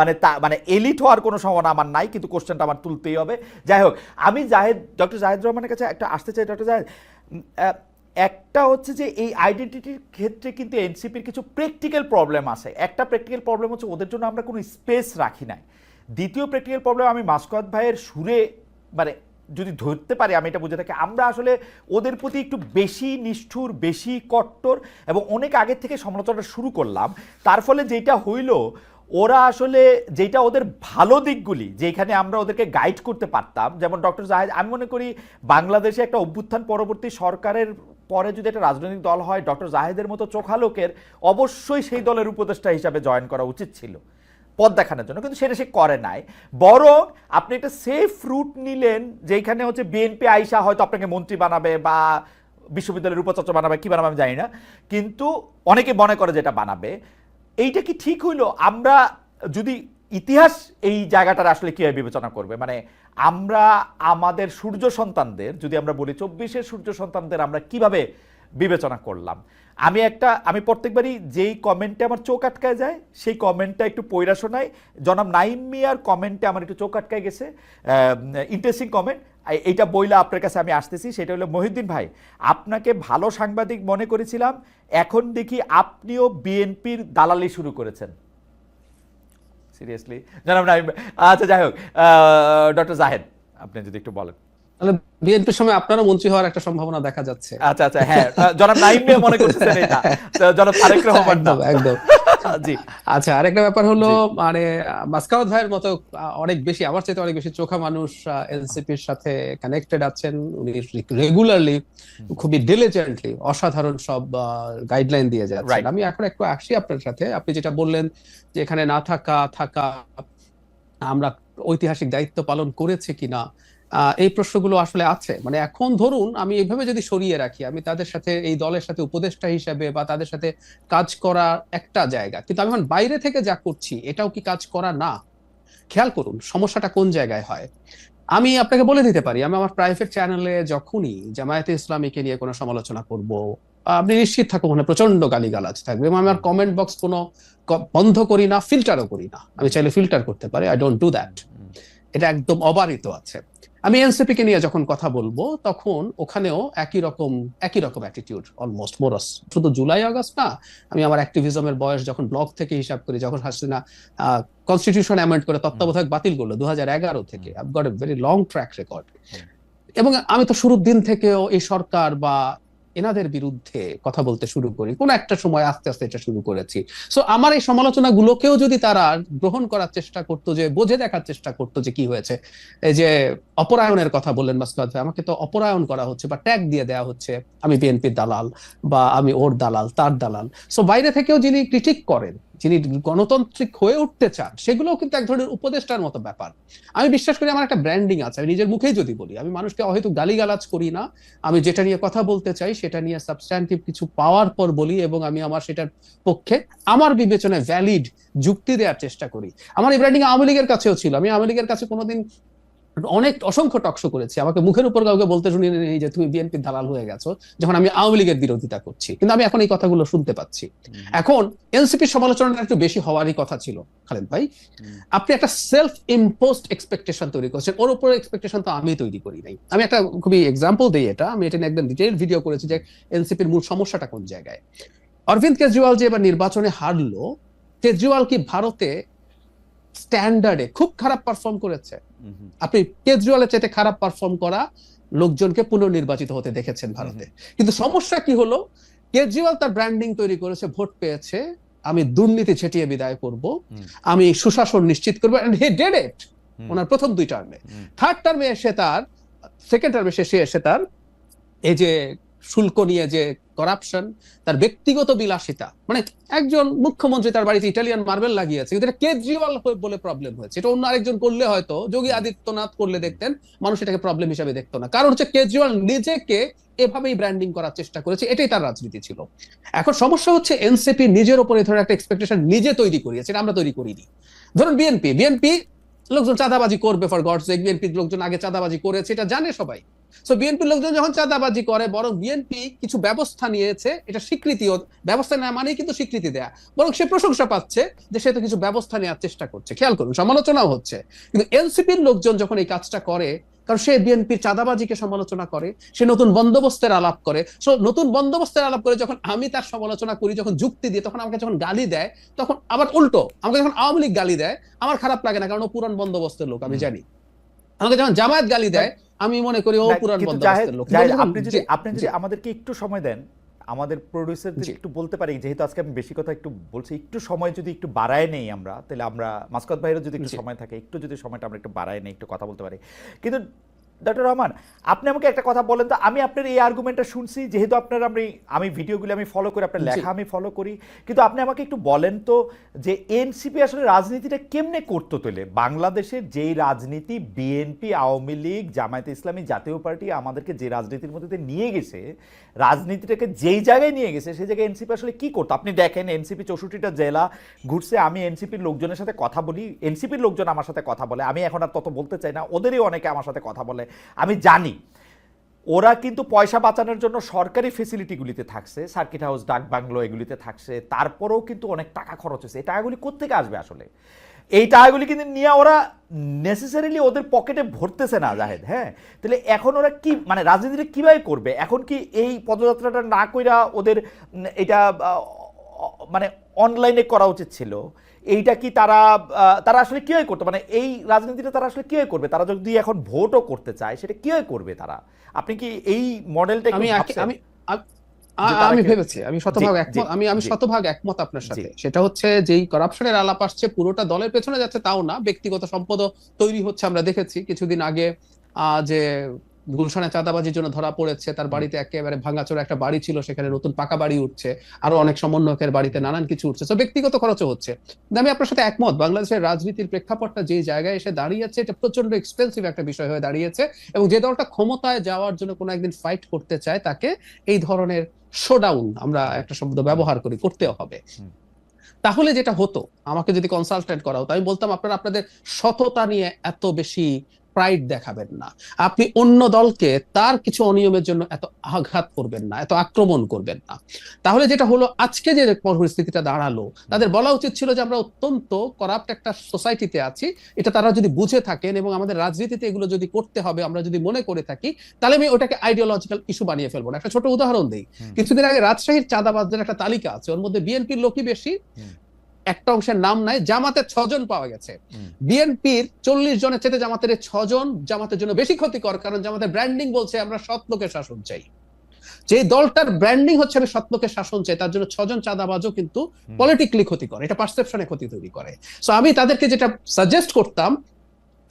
মানে তা মানে এলিট হওয়ার কোনো সম্ভাবনা আমার নাই, কিন্তু কোশ্চেনটা আমার তুলতেই হবে। যাই হোক, আমি জাহেদ ডক্টর জাহেদ রহমানের কাছে একটা আসতে চাই। ডক্টর জাহেদ একটা হচ্ছে যে এই আইডেন্টিটির ক্ষেত্রে কিন্তু এনসিপির কিছু প্র্যাকটিক্যাল প্রবলেম আছে। একটা প্র্যাকটিক্যাল প্রবলেম হচ্ছে ওদের জন্য আমরা কোনো স্পেস রাখি নাই। দ্বিতীয় প্র্যাকটিক্যাল প্রবলেম আমি মাসকত ভাইয়ের সুরে মানে যদি ধরতে পারি, আমি এটা বুঝে থাকি, আমরা আসলে ওদের প্রতি একটু বেশি নিষ্ঠুর, বেশি কট্টর এবং অনেক আগের থেকে সমালোচনা শুরু করলাম। তার ফলে যেটা হইল ওরা আসলে যেটা ওদের ভালো দিকগুলি যেখানে আমরা ওদেরকে গাইড করতে পারতাম, যেমন ডক্টর জাহেদ, আমি মনে করি বাংলাদেশে একটা অভ্যুত্থান পরবর্তী সরকারের পরে যদি একটা রাজনৈতিক দল হয়, ডক্টর জাহেদের মতো চোখালোকের অবশ্যই সেই দলের উপদেষ্টা হিসাবে জয়েন করা উচিত ছিল, পথ দেখানোর জন্য, কিন্তু সেটা সে করে নাই। বরং আপনি একটা সেফ রুট নিলেন যেখানে হচ্ছে বিএনপি আইসা হয়তো আপনাকে মন্ত্রী বানাবে বা বিশ্ববিদ্যালয়ের উপাচার্য বানাবে, কি বানাবে আমি জানি না। কিন্তু অনেকে মনে করে যেটা বানাবে। এইটা কি ঠিক হইল? আমরা যদি ইতিহাস এই জায়গাটার আসলে কীভাবে বিবেচনা করবে? মানে আমরা আমাদের সূর্য সন্তানদের, যদি আমরা বলি চব্বিশের সূর্য সন্তানদের আমরা কীভাবে বিবেচনা করলাম? আমি একটা, আমি প্রত্যেকবারই যেই কমেন্টে আমার চোখ আটকায় যায়, সেই কমেন্টটা একটু পৈরা শোনাই জনাব নাইম মিয়ার কমেন্টে আমার একটু চোখ আটকায় গেছে। ইন্টারেস্টিং কমেন্ট এইটা বইলা আপনার কাছে আমি আসতেছি সেটা হলো মহিউদ্দিন ভাই আপনাকে ভালো সাংবাদিক মনে করেছিলাম এখন দেখি আপনিও বিএনপির দালালি শুরু করেছেন। সিরিয়াসলি জনাব নাইম আচ্ছা যাই হোক ডক্টর জাহেদ আপনি যদি একটু বলেন। তাহলে বিএনপির সময় আপনারও মন্ত্রী হওয়ার একটা সম্ভাবনা দেখা যাচ্ছে। আচ্ছা আচ্ছা হ্যাঁ জনাব নাইম মনে করতেছেন এটা। জনাব তারেক রহমান একদম একদম। জি। আচ্ছা আরেকটা ব্যাপার হলো মানে মাসকাওয়াত ভাইয়ের মতো অনেক বেশি আমার চাইতে অনেক বেশি চোখা মানুষ এনসিপির সাথে কানেক্টেড আছেন। উনি রেগুলারলি খুবই ডিলিজেন্টলি অসাধারণ সব গাইডলাইন দিয়ে যাচ্ছেন. আমি এখন একটু আসি আপনার সাথে। আপনি যেটা বললেন যে এখানে না থাকা থাকা আমরা ঐতিহাসিক দায়িত্ব পালন করেছে কিনা এই প্রশ্নগুলো আসলে আছে। মানে এখন ধরুন আমি এইভাবে যদি সরিয়ে রাখি আমি তাদের সাথে এই দলের সাথে উপদেষ্টা হিসেবে বা তাদের সাথে কাজ করা একটা জায়গা কিন্তু আমি এখন বাইরে থেকে যা করছি এটাও কি কাজ করা না? খেয়াল করুন সমস্যাটা কোন জায়গায় হয়। আমি আপনাকে বলে দিতে পারি আমি আমার প্রাইভেট চ্যানেলে যখনই জামায়াতে ইসলামীকে নিয়ে কোনো সমালোচনা করব আপনি নিশ্চিত থাকুন ওখানে প্রচণ্ড গালিগালাজ থাকবে এবং আমি আমার কমেন্ট বক্স কোনো বন্ধ করি না ফিল্টারও করি না। আমি চাইলে ফিল্টার করতে পারি আই ডোন্ট ডু দ্যাট এটা একদম অবারিত আছে। আমি এনসিপি কে নিয়ে যখন কথা বলব তখন ওখানেও একই রকম একই রকম অ্যাটিটিউড অলমোস্ট মোরস শুধু জুলাই আগস্ট না আমি আমার অ্যাক্টিভিজমের বয়স যখন ব্লক থেকে হিসাব করি যখন হাসিনা কনস্টিটিউশন অ্যামেন্ড করে তত্ত্বাবধায়ক বাতিল করল দু হাজার এগারো থেকে। I got a very long track record এবং আমি তো শুরুর দিন থেকেও এই সরকার বা এনাদের বিরুদ্ধে কথা বলতে শুরু করি। কোন একটা সময় আস্তে আস্তে এটা শুরু করেছি। সো আমার এই সমালোচনা গুলোকেও যদি তারা গ্রহণ করার চেষ্টা করতো, যে বোঝে দেখার চেষ্টা করতো যে কি হয়েছে, এই যে অপরায়ণের কথা বললেন মাসকাত আমাকে তো অপরায়ণ করা হচ্ছে বা ট্যাগ দিয়ে দেওয়া হচ্ছে, আমি বিএনপির দালাল বা আমি ওর দালাল, তার দালাল। সো বাইরে থেকেও যিনি ক্রিটিক করেন যিনি গণতান্ত্রিক হয়ে উঠতে চান, সেগুলোও কিন্তু এক ধরনের উপদেষ্টার মতো ব্যাপার। আমি বিশ্বাস করি আমার একটা ব্র্যান্ডিং আছে, আমি নিজের মুখেই যদি বলি, আমি মানুষকে হয়তো গালিগালাজ করি না। আমি যেটা নিয়ে কথা বলতে চাই, সেটা নিয়ে সাবস্ট্যান্টিভ কিছু পাওয়ার পর বলি এবং আমি আমার সেটার পক্ষে আমার বিবেচনায় ভ্যালিড যুক্তি দেওয়ার চেষ্টা করি। আমার এই ব্র্যান্ডিং আওয়ামী লীগের কাছেও ছিল। আমি আওয়ামী লীগের কাছে কোনোদিন অনেক অসংখ্য টকশো করেছি। আমাকে মুখের উপর কাউকে বলতে শুনি নেই যে তুমি বিএনপির দালাল হয়ে গেছো যখন আমি আওয়ামী লীগের বিরোধিতা করছি। কিন্তু আমি এখন এই কথাগুলো শুনতে পাচ্ছি। এখন এনসিপির সমালোচনাটা একটু বেশি হওয়ারই কথা ছিল খালেদ ভাই। আপনি একটা সেলফ ইম্পোজড এক্সপেকটেশন তৈরি করছেন। ওর উপরে এক্সপেকটেশন তো আমি তৈরি করি নাই। আমি একটা খুবই এক্সাম্পল দিই এটা। আমি এটা নিয়ে একদম ডিটেইল ভিডিও করেছি যে এনসিপির মূল সমস্যাটা কোন জায়গায়। অরবিন্দ কেজরিওয়াল যে এবার নির্বাচনে হারলো কেজরিওয়াল কি ভারতে স্ট্যান্ডার্ডে খুব খারাপ পারফর্ম করেছে। আপনি কেজরিওয়ালের চাইতে খারাপ পারফর্ম করা লোকজনকে পুনর্নির্বাচিত হতে দেখেছেন ভারতে। কিন্তু সমস্যা কি হলো? কেজরিওয়াল তার ব্র্যান্ডিং তৈরি করেছে ভোট পেয়েছে। আমি দুর্নীতি ছেটিয়ে বিদায় করব। আমি সুশাসন নিশ্চিত করব। এন্ড হি ডেড ইট ওনার প্রথম দুই টার্মে থার্ড টার্মে এসে তার সেকেন্ড টার্মে শেষে এসে তার এই যে শুল্ক নিয়ে যে করাপশন তার ব্যক্তিগত বিলাসিতা। মানে একজন মুখ্যমন্ত্রী তার বাড়িতে ইটালিয়ান মার্বেল লাগিয়েছে, কিন্তু এটা কেজরিওয়াল বলে প্রবলেম হয়েছে। এটা অন্য আরেকজন করলে হয়তো, যোগী আদিত্যনাথ করলে দেখতেন, মানুষ এটাকে প্রবলেম হিসাবে দেখতো না। কারণ হচ্ছে কেজরিওয়াল নিজেকে এভাবেই ব্র্যান্ডিং করার চেষ্টা করেছে, এটাই তার রাজনীতি ছিল। এখন সমস্যা হচ্ছে এনসিপি নিজের উপর এই ধরনের একটা এক্সপেকটেশন নিজে তৈরি করিয়েছে, এটা আমরা তৈরি করিনি। ধরুন বিএনপি বিএনপি লোকজন চাঁদাবাজি করবে ফর গডস বিএনপি লোকজন আগে চাঁদাবাজি করেছে, এটা জানে সবাই। সো বিএনপির লোকজন যখন চাঁদাবাজি করে বরং বিএনপি কিছু ব্যবস্থা নিয়েছে এটা স্বীকৃতি ব্যবস্থা নেওয়া মানেই কিন্তু স্বীকৃতি দেয়া। বরং সে প্রশংসা পাচ্ছে যে সে তো কিছু ব্যবস্থা নেওয়ার চেষ্টা করছে। খেয়াল করুন সমালোচনাও হচ্ছে। কিন্তু এনসিপির লোকজন যখন এই কাজটা করে কারণ সে বিএনপির চাঁদাবাজিকে সমালোচনা করে সে নতুন বন্দোবস্তের আলাপ করে সো নতুন বন্দোবস্তের আলাপ করে যখন আমি তার সমালোচনা করি যখন যুক্তি দিয়ে তখন আমাকে যখন গালি দেয় তখন আবার উল্টো আমাকে যখন আওয়ামী লীগ গালি দেয় আমার খারাপ লাগে না কারণ ও পুরান বন্দোবস্তের লোক আমি জানি। আমাকে যখন জামায়াত গালি দেয় আমি মনে করি ও পুরান বন্দোবস্তের লোক। আপনি যদি আপনি যদি আমাদেরকে একটু সময় দেন আমাদের প্রডিউসারদের একটু বলতে পারি যেহেতু আজকে আমি বেশি কথা একটু বলছি একটু সময় যদি একটু বাড়ায় নেই আমরা তাহলে আমরা মাস্কত ভাইয়েরও যদি একটু সময় থাকে একটু যদি সময়টা আমরা একটু বাড়ায় নেই একটু কথা বলতে পারি। কিন্তু ডক্টর রহমান আপনি আমাকে একটা কথা বলেন তো আমি আপনার এই আর্গুমেন্টটা শুনছি যেহেতু আপনার আমি আমি ভিডিওগুলো আমি ফলো করি আপনার লেখা আমি ফলো করি কিন্তু আপনি আমাকে একটু বলেন তো যে এনসিপি আসলে রাজনীতিটা কেমনে করতো তোলে বাংলাদেশের যেই রাজনীতি বিএনপি আওয়ামী লীগ জামায়াতে ইসলামী জাতীয় পার্টি আমাদেরকে যে রাজনীতির মধ্যে দিয়ে নিয়ে গেছে রাজনীতিটাকে যেই জায়গায় নিয়ে গেছে সেই জায়গায় এনসিপি আসলে কি করতো? আপনি দেখেন এনসিপি চৌষট্টিটা জেলা ঘুরছে আমি এনসিপির লোকজনের সাথে কথা বলি এনসিপির লোকজন আমার সাথে কথা বলে আমি এখন আর তত বলতে চাই না ওদেরই অনেকে আমার সাথে কথা বলে আমি জানি। ওরা কিন্তু পয়সা বাঁচানোর জন্য সরকারি ফেসিলিটিগুলিতে থাকছে সার্কিট হাউস ডাক বাংলো এগুলিতে থাকছে, তারপরেও কিন্তু অনেক টাকা খরচ হয়েছে। এই টাকাগুলি কোথেকে আসবে আসলে? এই টাকাগুলি কিন্তু নিয়ে ওরা নেসেসারিলি ওদের পকেটে ভরতেছে না, জাহেদ হ্যাঁ? তাহলে এখন ওরা কি মানে রাজনীতিটা কীভাবে করবে? এখন কি এই পদযাত্রাটা না কইরা ওদের এটা মানে অনলাইনে করা উচিত ছিল? এইটা কি তারা তারা আসলে কীভাবে করতো? মানে এই রাজনীতিটা তারা আসলে কীভাবে করবে? তারা যদি এখন ভোটও করতে চায় সেটা কীভাবে করবে তারা? আপনি কি এই মডেলটা আমি? আমি আমি ভেবেছি আমি শতভাগ একমত আমি আমি শতভাগ একমত আপনার সাথে। সেটা হচ্ছে যেই করাপশনের আলাপ আসছে পুরোটা দলের পেছনে যাচ্ছে তাও না। ব্যক্তিগত সম্পদ তৈরি হচ্ছে আমরা দেখেছি। কিছুদিন আগে আহ, যে গুলশানে চাঁদাবাজির জন্য ধরা পড়েছে তার বাড়িতে একেবারে ভাঙাচোরা একটা বাড়ি ছিল সেখানে নতুন পাকা বাড়ি উঠছে আরও অনেক সমন্বয়কের বাড়িতে নানান কিছু উঠছে। তো ব্যক্তিগত খরচও হচ্ছে। আমি আপনার সাথে একমত বাংলাদেশের রাজনীতির প্রেক্ষাপটটা যে জায়গায় এসে দাঁড়িয়েছে এটা প্রচণ্ড এক্সপেন্সিভ একটা বিষয় হয়ে দাঁড়িয়েছে এবং যে দলটা ক্ষমতায় যাওয়ার জন্য কোনো একদিন ফাইট করতে চায় তাকে এই ধরনের শোডাউন আমরা একটা শব্দ ব্যবহার করি করতে হবে। তাহলে যেটা হতো আমাকে যদি কনসালটেন্ট করা হতো আমি বলতাম আপনারা আপনাদের সততা নিয়ে এত বেশি প্রাইড দেখাবেন না। আপনি অন্য দলকে তার কিছু অনিয়মের জন্য এত আঘাত করবেন না এত আক্রমণ করবেন না। তাহলে যেটা হলো আজকে যে পরিস্থিতিটা দাঁড়াল তাদের বলা উচিত ছিল যে আমরা অত্যন্ত করাপ্ট একটা সোসাইটিতে আছি। এটা তারা যদি বুঝে থাকেন এবং আমাদের রাজনীতিতে এগুলো যদি করতে হবে আমরা যদি মনে করে থাকি তাহলে আমি ওটাকে আইডিওলজিক্যাল ইস্যু বানিয়ে ফেলব না। একটা ছোট উদাহরণ দিই। কিছুদিন আগে রাজশাহীর চাঁদাবাজদের একটা তালিকা আছে ওর মধ্যে বিএনপির লোকই বেশি। একটা অংশের নাম নাই জামাতের ছজন পাওয়া গেছে। বিএনপির চল্লিশ জনের চেতে জামাতের ছজন জামাতের জন্য বেশি ক্ষতিকর কারণ জামাতের ব্র্যান্ডিং বলছে আমরা সৎ লোকের শাসন চাই। যে দলটার ব্র্যান্ডিং হচ্ছে আমি সৎ লোকের শাসন চাই তার জন্য ছজন চাঁদাবাজও কিন্তু। পলিটিক্যালি ক্ষতিকর এটা পারসেপশনে ক্ষতি তৈরি করে। সো আমি তাদেরকে যেটা সাজেস্ট করতাম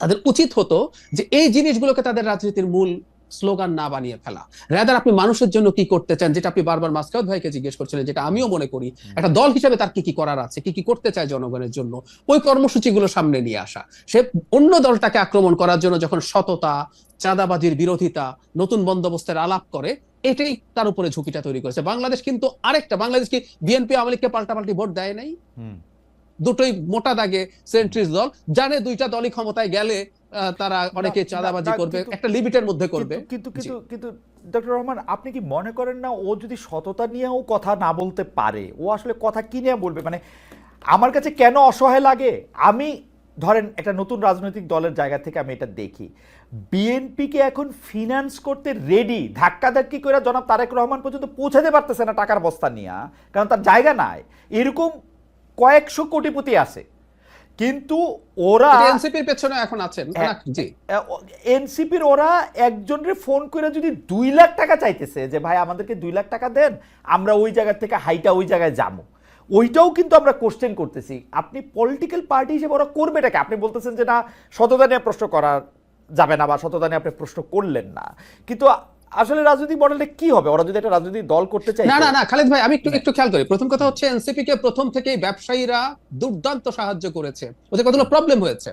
তাদের উচিত হতো যে এই জিনিসগুলোকে তাদের রাজনীতির মূল স্লোগান না বানিয়ে ফেলা। রাদার আপনি মানুষের জন্য কি করতে চান যেটা আপনি বারবার মাসকাউদ ভাইকে জিজ্ঞেস করছিলেন যেটা আমিও মনে করি একটা দল হিসেবে তার কি কি করার আছে কি কি করতে চায় জনগণের জন্য ওই কর্মসূচিগুলো সামনে নিয়ে আসা। সে অন্য দলটাকে আক্রমণ করার জন্য যখন সততা চাঁদাবাজির বিরোধিতা নতুন বন্দোবস্তের আলাপ করে এটাই তার উপরে ঝুঁকিটা তৈরি করেছে। বাংলাদেশ কিন্তু আরেকটা বাংলাদেশ কি বিএনপি আওয়ামী লীগকে পাল্টাপাল্টি ভোট দেয় নাই? দুটোই মোটা দাগে সেন্ট্রিস দল জানে দুইটা দলই ক্ষমতায় গেলে তারা অনেকে চাঁদাবাজি করবে একটা লিমিটের মধ্যে করবে। কিন্তু কিন্তু কিন্তু ডক্টর রহমান আপনি কি মনে করেন না ও যদি সততা নিয়েও কথা না বলতে পারে ও আসলে কথা কি নিয়ে বলবে? মানে আমার কাছে কেন অসহায় লাগে? আমি ধরেন একটা নতুন রাজনৈতিক দলের জায়গা থেকে আমি এটা দেখি। বিএনপিকে এখন ফিনান্স করতে রেডি ধাক্কাধাক্কি করে জনাব তারেক রহমান পর্যন্ত পৌঁছাতে পারতেছে না টাকার বস্তা নিয়ে কারণ তার জায়গা নাই। এরকম কয়েকশো কোটিপতি আছে। কিন্তু ওরা এনসিপির পেছনে এখন আছেন। হ্যাঁ। জি। এনসিপির ওরা একজনের ফোন করে যদি দুই লাখ টাকা চাইতেছে যে ভাই আমাদেরকে দুই লাখ টাকা দেন আমরা ওই জায়গা থেকে হাইটা ওই জায়গায় যাব। ওইটাও কিন্তু আমরা কোশ্চেন করতেছি। আপনি পলিটিক্যাল পার্টি হিসেবে ওরা করবে এটাকে। আপনি বলতেছেন যে না সততা নিয়ে প্রশ্ন করা যাবে না বা সততা নিয়ে আপনি প্রশ্ন করলেন না। কিন্তু আসলে রাজনৈতিক মডেলটা কি হবে? ওরা যদি একটা রাজনৈতিক দল করতে চায় না না না খালেদ ভাই আমি একটু একটু খেয়াল করি। প্রথম কথা হচ্ছে এনসিপি কে প্রথম থেকেই ব্যবসায়ীরা দুর্দান্ত সাহায্য করেছে। ওদের কতগুলো প্রবলেম হয়েছে?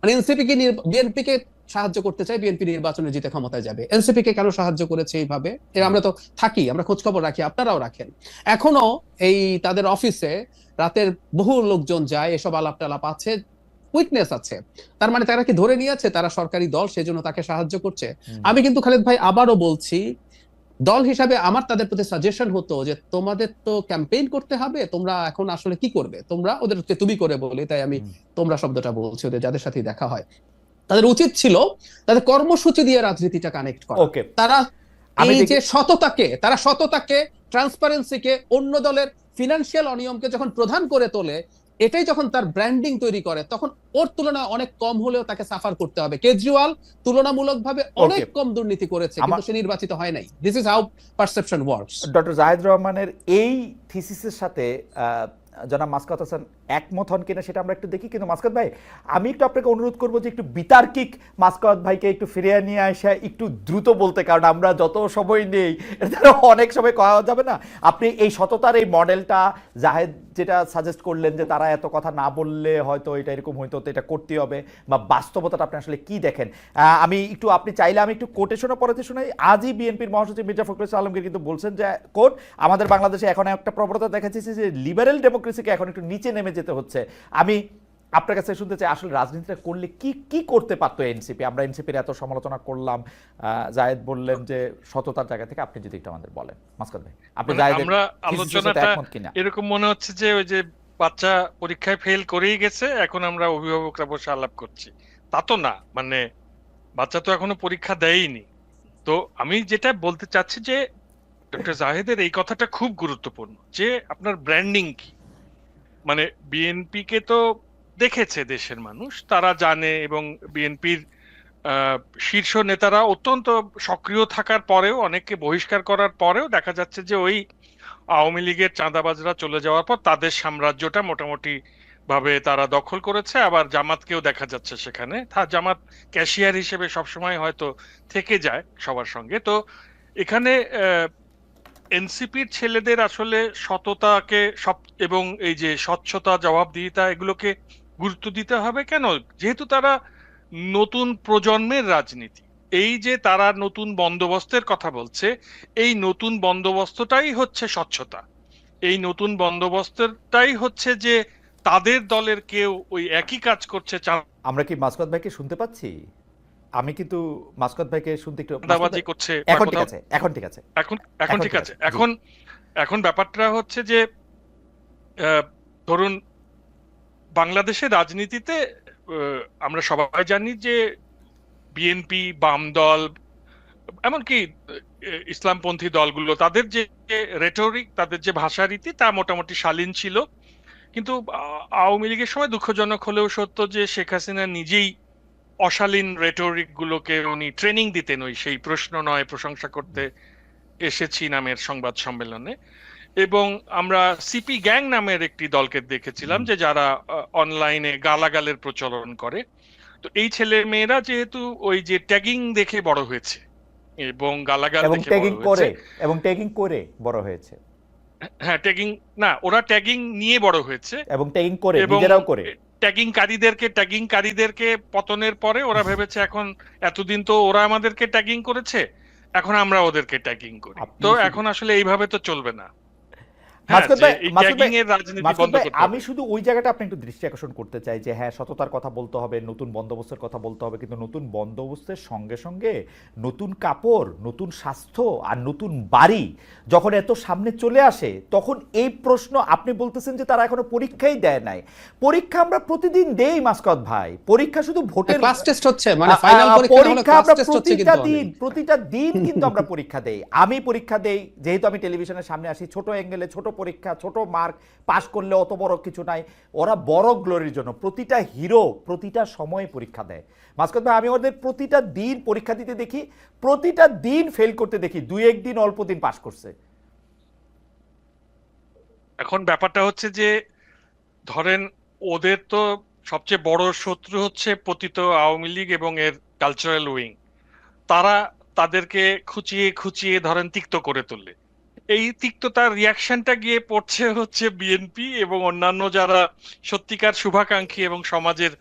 মানে এনসিপি কে বিএনপি কে সাহায্য করতে চাই বিএনপি নির্বাচনে জিতে ক্ষমতায় যাবে। এনসিপি কে কেন সাহায্য করেছে এইভাবে? এর আমরা তো থাকি আমরা খোঁজ খবর রাখি আপনারাও রাখেন। এখনও এই তাদের অফিসে রাতের বহু লোকজন যায় এসব আলাপ টালাপ আছে। উইকনেস আছে। তার মানে তারা কি ধরে নিয়েছে? তারা সরকারি দল সেজন্য তাকে সাহায্য করছে। আমি কিন্তু খালেদ ভাই আবারও বলছি দল হিসাবে আমার তাদের প্রতি সাজেশন হতো যে তোমাদের তো ক্যাম্পেইন করতে হবে তোমরা এখন আসলে কি করবে? তোমরা ওদেরকে তুমি করে বলি তাই আমি তোমরা শব্দটা বলছি ওদের যাদের সাথে দেখা হয়। তাদের উচিত ছিল তাদের কর্মসূচি দিয়ে রাজনীতিটা কানেক্ট করা। তারা আমি এই যে সততাকে তারা সততাকে ট্রান্সপারেন্সিকে অন্য দলের ফিনান্সিয়াল অনিয়মকে যখন প্রধান করে তোলে এটাই যখন তার ব্র্যান্ডিং তৈরি করে তখন ওর তুলনা অনেক কম হলেও তাকে সাফার করতে হবে। কেজরিওয়াল তুলনামূলকভাবে অনেক কম দুর্নীতি করেছে কিন্তু সে নির্বাচিত হয় নাই। This is how perception works doctor Zahed রহমানের এই থিসিসের সাথে জনাব মাসকাত হাসান একমত হন কিনা সেটা আমরা একটু দেখি। কিন্তু মাসকাত ভাই, আমি একটু আপনাকে অনুরোধ করব যে একটু বিতার্কিক মাসকাত ভাইকে একটু ফিরিয়ে নিয়ে আসা, একটু দ্রুত বলতে, কারণ আমরা যত সময় নেই অনেক সময় করা যাবে না। আপনি এই সততার এই মডেলটা, জাহেদ যেটা সাজেস্ট করলেন যে তারা এত কথা না বললে হয়তো এটা এরকম হয়তো এটা করতে হবে, বা বাস্তবতাটা আপনি আসলে কি দেখেন? আমি একটু, আপনি চাইলে আমি একটু কোটেশনও পড়াতে শোনাই। আজই বিএনপির মহাসচিব মির্জা ফখরুল আলমগীর কিন্তু বলছেন যে কোট আমাদের বাংলাদেশে এখন একটা প্রবণতা দেখা যাচ্ছে যে লিবারেল ডেমোক্রেসিকে এখন একটু নিচে নেমে যেতে হচ্ছে। আমি আপনার কাছে শুনতে চাই আসলে রাজনীতিটা করলে কি কি করতে পারতো এনসিপি? আমরা এনসিপির এত সমালোচনা করলাম জায়েদ বললেন যে সততার জায়গা থেকে আপনি যদি একটু আমাদের বলেন। মাসকাত ভাই আপনি মানে জায়েদের আমরা আলোচনাটা এরকম মনে হচ্ছে যে ওই যে বাচ্চা পরীক্ষায় ফেল করেই গেছে এখন আমরা অভিভাবকরা বসে আলাপ করছি। তা তো না মানে বাচ্চা তো এখনও পরীক্ষা দেয়নি তো আমি যেটা বলতে চাচ্ছি যে ডক্টর জাহেদের এই কথাটা খুব গুরুত্বপূর্ণ যে আপনার ব্র্যান্ডিং কি? মানে বিএনপি কে তো দেখেছে দেশের মানুষ, তারা জানে এবং বিএনপির শীর্ষ নেতারা অত্যন্ত সক্রিয় থাকার পরেও, অনেককে বহিষ্কার করার পরেও দেখা যাচ্ছে যে ওই আওয়ামী লীগের চাঁদাবাজরা চলে যাওয়ার পর তাদের সাম্রাজ্যটা মোটামুটি ভাবে তারা দখল করেছে। আবার জামাতকেও দেখা যাচ্ছে সেখানে। তা জামাত ক্যাশিয়ার হিসেবে সবসময় হয়তো থেকে যায় সবার সঙ্গে। তো এখানে এনসিপির ছেলেদের আসলে সততাকে সব এবং এই যে স্বচ্ছতা, জবাবদিহিতা, এগুলোকে গুরুত্ব দিতে হবে কেন? যেহেতু তারা নতুন প্রজন্মের রাজনীতি। এই যে তারা নতুন বন্দোবস্তের কথা বলছে, এই নতুন বন্দোবস্তটাই হচ্ছে স্বচ্ছতা। এই নতুন বন্দোবস্তটাই হচ্ছে যে তাদের দলের কেউ ওই একই কাজ করছে আমরা কি মাসকাত ভাইকে শুনতে পাচ্ছি? আমি কিন্তু মাসকাত ভাইকে শুনতে একটু করছে এখন ঠিক আছে এখন ঠিক আছে। এখন এখন ঠিক আছে। এখন এখন ব্যাপারটা হচ্ছে যে ধরুন বাংলাদেশের রাজনীতিতে আমরা সবাই জানি যে বিএনপি বাম দল এমনকি ইসলামপন্থী দলগুলো তাদের যে রেটরিক তাদের যে ভাষারীতি তা মোটামুটি শালীন ছিল। কিন্তু আওয়ামী লীগের সময় দুঃখজনক হলেও সত্য যে শেখ হাসিনা নিজেই অশালীন রেটরিক গুলোকে উনি ট্রেনিং দিতেন ওই সেই প্রশ্ন নয় প্রশংসা করতে এসেছি নামের সংবাদ সম্মেলনে। এবং আমরা সিপি গ্যাং নামের একটি দলকে দেখেছিলাম যে যারা অনলাইনে গালাগালের প্রচলন করে। তো এই ছেলে মেয়েরা যেহেতু ওই যে ট্যাগিং দেখে বড় হয়েছে এবং গালাগাল দেখে ট্যাগিং করে এবং ট্যাগিং করে বড় হয়েছে। হ্যাঁ ট্যাগিং না ওরা ট্যাগিং নিয়ে বড় হয়েছে। এবং ট্যাগিং করে এবং নিজেরাও করে। ট্যাগিংকারীদেরকে ট্যাগিংকারীদেরকে পতনের পরে ওরা ভেবেছে এখন এতদিন তো ওরা আমাদেরকে ট্যাগিং করেছে এখন আমরা ওদেরকে ট্যাগিং করি। তো এখন আসলে এইভাবে তো চলবে না। আমি শুধু ওই জায়গাটা আপনি একটু দৃষ্টি আকর্ষণ করতে চাই যে হ্যাঁ সততার কথা বলতে হবে নতুন বন্দোবস্তের কথা বলতে হবে কিন্তু নতুন বন্দোবস্তের সঙ্গে সঙ্গে নতুন কাপড় নতুন স্বাস্থ্য আর নতুন বাড়ি যখন এত সামনে চলে আসে তখন এই প্রশ্ন আপনি বলতেছেন যে তারা এখনও পরীক্ষাই দেয় নাই। পরীক্ষা আমরা প্রতিদিন দেই মাসকত ভাই। পরীক্ষা শুধু ভোটের ক্লাস টেস্ট হচ্ছে মানে ফাইনাল পরীক্ষা আমরা প্রতিটা দিন প্রতিটা দিন কিন্তু আমরা পরীক্ষা দেই। আমি পরীক্ষা দেই যেহেতু আমি টেলিভিশনের সামনে আসি ছোট অ্যাঙ্গেলে ছোট পরীক্ষা, ছোট মার্ক পাস করলে অত বড় কিছু নাই। ওরা বড় গ্লোরির জন্য প্রতিটা হিরো প্রতিটা সময়ে পরীক্ষা দেয়। মাঝখান ভাই, আমি ওদের প্রতিটা দিন পরীক্ষা দিতে দেখি, প্রতিটা দিন ফেল করতে দেখি, দুই একদিন অল্প দিন পাস করছে। এখন ব্যাপারটা হচ্ছে যে, ধরেন ওদের তো সবচেয়ে বড় শত্রু হচ্ছে পতিত আওয়ামী লীগ এবং এর কালচারাল উইং তারা তাদেরকে খুচিয়ে খুচিয়ে ধরেন তিক্ত করে তোলে এই তিক্ততার রিয়াকশনটা গিয়ে পড়ছে হচ্ছে বিএনপি এবং অন্যান্য যারা সত্যিকার শুভাকাঙ্ক্ষী এবং সমাজের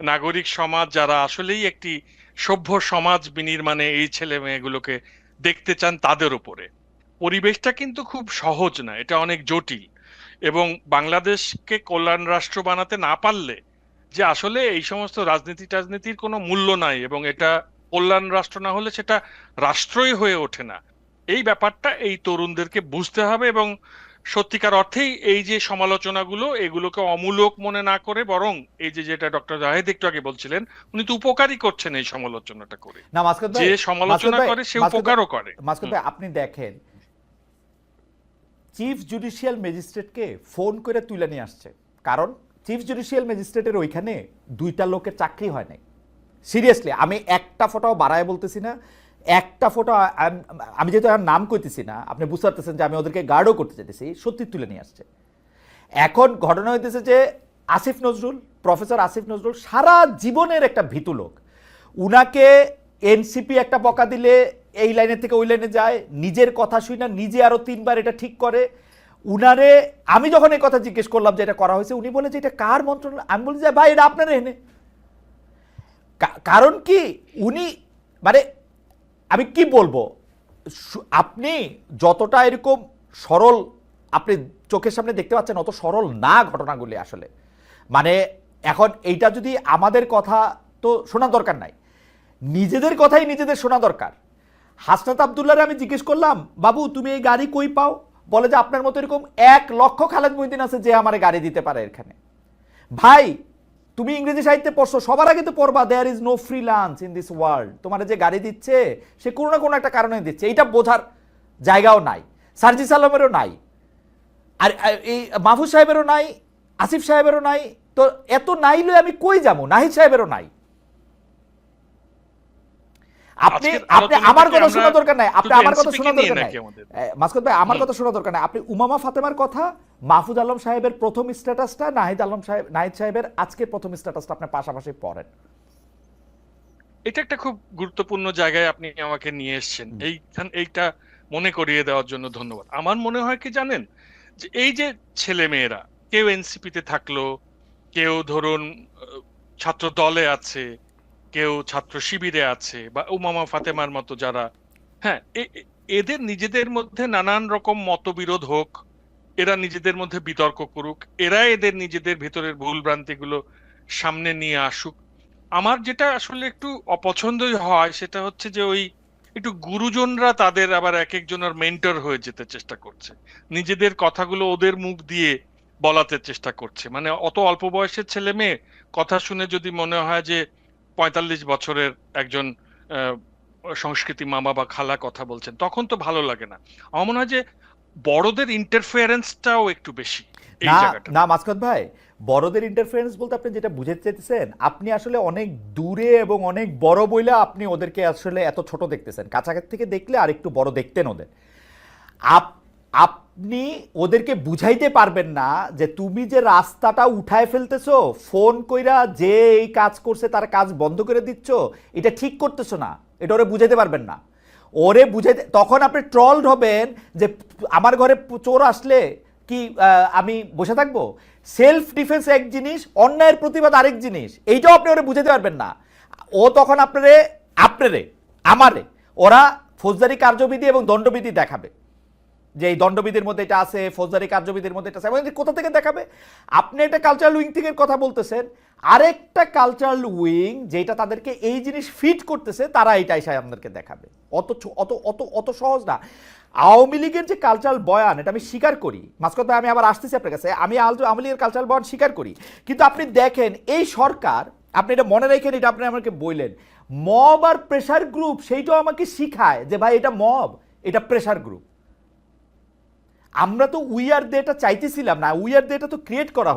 নাগরিক সমাজ যারা আসলেই একটি সভ্য সমাজ বিনির্মাণে এই ছেলে মেয়েগুলোকে দেখতে চান তাদের উপরে। পরিবেশটা কিন্তু খুব সহজ না, এটা অনেক জটিল। এবং বাংলাদেশকে কল্যাণ রাষ্ট্র বানাতে না পারলে যে আসলে এই সমস্ত রাজনীতি টাজনীতির কোনো মূল্য নাই এবং এটা কল্যাণ রাষ্ট্র না হলে সেটা রাষ্ট্রই হয়ে ওঠে না। এই ব্যাপারটা এই তরুণদেরকে বুঝতে হবে এবং সত্যিকার অর্থেই এই যে সমালোচনাগুলো এগুলোকে অমূলক মনে না করে বরং এই যে যেটা ডক্টর জাহেদ একটু আগে বলছিলেন উনি তো উপকারই করছেন এই সমালোচনাটা করে। না যে সমালোচনা করে সে উপকারও করে। মাসকুদ ভাই আপনি দেখেন চিফ জুডিশিয়াল ম্যাজিস্ট্রেটকে ফোন করে তুলে নিয়ে আসছে। কারণ চিফ জুডিশিয়াল ম্যাজিস্ট্রেটের ওইখানে দুইটা লোকের চাকরি হয় নাই। সিরিয়াসলি আমি একটা ফটো বাড়ায় বলতেছি না একটা ফটো আমি যেহেতু আর নাম কইতেছি না, আপনি বুঝতে পারতেছেন যে আমি ওদেরকে গার্ডও করতে চাইতেছি, সত্যি তুলে নিয়ে আসছে। এখন ঘটনা হইতেছে যে আসিফ নজরুল প্রফেসর আসিফ নজরুল, সারা জীবনের একটা ভীতু লোক। উনাকে এনসিপি একটা বকা দিলে এই লাইনের থেকে ওই লাইনে যায়, নিজের কথা শুই না, নিজে আরও তিনবার এটা ঠিক করে। উনারে, আমি যখন এই কথা জিজ্ঞেস করলাম যে এটা করা হয়েছে, উনি বলে যে এটা কার মন্ত্রণালয়? আমি বলি যে ভাই, এটা আপনার এনে। কারণ কি? উনি মানে আমি কি বলব? আপনি যতটা এরকম সরল, আপনি চোখের সামনে দেখতে পাচ্ছেন অত সরল না ঘটনাগুলি আসলে। মানে এখন এইটা যদি আমাদের কথা তো শোনা দরকার নাই। নিজেদের কথাই নিজেদের শোনা দরকার। হাসনাত আবদুল্লাহরে আমি জিজ্ঞেস করলাম, বাবু, তুমি এই গাড়ি কই পাও? বলে যে, আপনার মতো এরকম এক লক্ষ খালেদ মহিদিন আছে যে আমার গাড়ি দিতে পারে এখানে। ভাই তুমি ইংরেজি সাহিত্যে পড়ছো, সবার আগে তো পড়বা there is no free lunch in this world তোমার যে গাড়ি দিচ্ছে, সে কোনো না কোনো একটা কারণে দিচ্ছে। এটা বোঝার জায়গাও নাই সার্জিস আলমেরও নাই, আর আর এই মাহফুজ সাহেবেরও নাই, আসিফ সাহেবেরও নাই। তো এত নাইলে আমি কই যাব? নাহিদ সাহেবেরও নাই। আপনি আপনি আমার কথা শোনা দরকার নাই। আপনি আমার কথা শোনা দরকার নাই। মাসকুদ ভাই আমার কথা শোনা দরকার নাই। আপনি উমামা ফাতেমার কথা মাহফুজ আলম সাহেবের প্রথম স্ট্যাটাসটা নাহিদ আলম সাহেব নাহিদ সাহেবের আজকে প্রথম স্ট্যাটাসটা আপনি পাশাপাশি পড়েন। এটা একটা খুব গুরুত্বপূর্ণ জায়গায় আপনি আমাকে নিয়ে এসেছেন। এইখান এইটা মনে করিয়ে দেওয়ার জন্য ধন্যবাদ। আমার মনে হয় কি জানেন? যে এই যে ছেলে মেয়েরা কেউ এনসিপিতে থাকল কেউ ধরুন ছাত্র দলে আছে কেউ ছাত্র শিবিরে আছে বা উমামা ফাতেমার মতো যারা হ্যাঁ এদের নিজেদের মধ্যে নানান রকম মতবিরোধ হোক, এরা নিজেদের মধ্যে বিতর্ক করুক, এরা এদের নিজেদের ভেতরের ভুল ভ্রান্তিগুলো সামনে নিয়ে আসুক। আমার যেটা আসলে একটু অপছন্দই হয় সেটা হচ্ছে যে ওই একটু গুরুজনরা তাদের আবার এক একজনের মেন্টর হয়ে যেতে চেষ্টা করছে। নিজেদের কথাগুলো ওদের মুখ দিয়ে বলাতে চেষ্টা করছে। মানে অত অল্প বয়সের ছেলে মেয়ে, কথা শুনে যদি মনে হয় যে পঁয়তাল্লিশ বছরের একজন সংস্কৃতি মামা বা খালা কথা বলছেন তখন তো ভালো লাগে না। আমার মনে হয় যে বড়দের ইন্টারফিয়ারেন্সটাও একটু বেশি না না মাসকাত ভাই বড়দের ইন্টারফিয়ারেন্স বলতে আপনি যেটা বুঝাতে চাইতেছেন আপনি আসলে অনেক দূরে এবং অনেক বড় বইলা আপনি ওদেরকে আসলে এত ছোট দেখতেছেন। কাছাকাছি থেকে দেখলে আর একটু বড় দেখতেন ওদের। আপ আপনি ওদেরকে বুঝাইতে পারবেন না যে তুমি যে রাস্তাটা উঠায় ফেলতেছো, ফোন কইরা যে এই কাজ করছে তার কাজ বন্ধ করে দিচ্ছ, এটা ঠিক করতেছো না। এটা ওরে বুঝাইতে পারবেন না। ওরে বুঝাইতে তখন আপনি ট্রলড হবেন যে আমার ঘরে চোর আসলে কি আমি বসে থাকব? সেলফ ডিফেন্স এক জিনিস, অন্যায়ের প্রতিবাদ আরেক জিনিস। এইটাও আপনি ওরে বুঝাতে পারবেন না। ও তখন আপনারে আপনারে, আমারে, ওরা ফৌজদারি কার্যবিধি এবং দণ্ডবিধি দেখাবে। যে এই দণ্ডবিধির মধ্যে এটা আছে, ফৌজদারি কার্যবিধির মধ্যে এটা আছে কোথা থেকে দেখাবে? আপনি একটা কালচারাল উইং থেকে কথা বলতেছেন, আরেকটা কালচারাল উইং যেটা তাদেরকে এই জিনিস ফিট করতেছে, তারা এটা এসে আমাদেরকে দেখাবে। অত অত অত অত সহজ না। আওয়ামী লীগের যে কালচারাল বয়ান, এটা আমি স্বীকার করি। মাঝখান থেকে আমি আবার আসতেছি আপনার কাছে। আমি আওয়ামী লীগের কালচারাল বয়ান স্বীকার করি। কিন্তু আপনি দেখেন, এই সরকার, আপনি এটা মনে রেখেন, এটা আপনি আমাকে বললেন মব আর প্রেশার গ্রুপ সেইটাও আমাকে শিখায় যে ভাই, এটা মব এটা প্রেশার গ্রুপ আমরা তো উই আর দেটা চাইতেছিলাম না উই আর দেটা তো ক্রিয়েট করা হয়েছে।